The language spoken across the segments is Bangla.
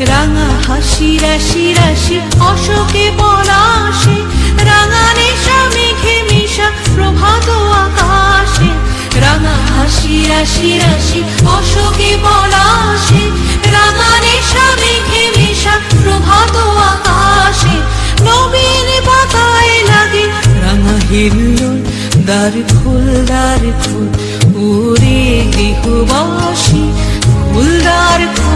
রাঙা হাসি রাশি রাশি অশোকে পলাশে রাঙা নেশা, মেঘে মিশা, প্রভাত আকাশে। রাঙা হাসি রাশি রাশি অশোকে পলাশে রাঙা নেশা, মেঘে মিশা, প্রভাত আকাশে। নবীন পাতায় লাগে রাঙা হিল্লোল দ্বার ফুল দ্বার ফুল উরে গৃহবাসী। ফুলদার ফুল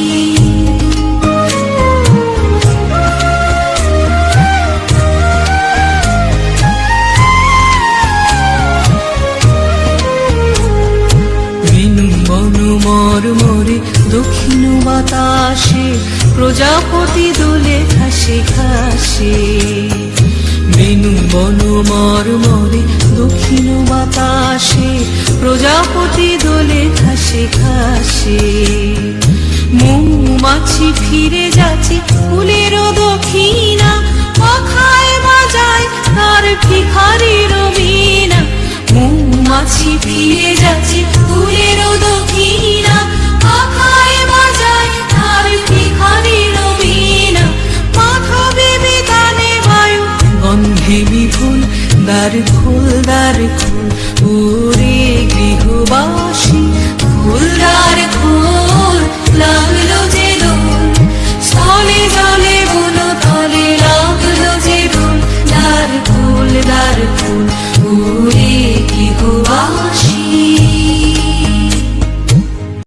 প্রজাপতি দোলে খাসে খাসে বেনু বনু মর দক্ষিণ বাতাসে। প্রজাপতি দোলে খাসে খাসে মৌমাছি ফিরে যাচ্ছে ফুলের দক্ষিণা। পাখায় বাজায় তার ভিখারির মৌমাছি ফিরে দ্বার খুল দ্বার খুল পুরী গৃহবাসী খুল দ্বার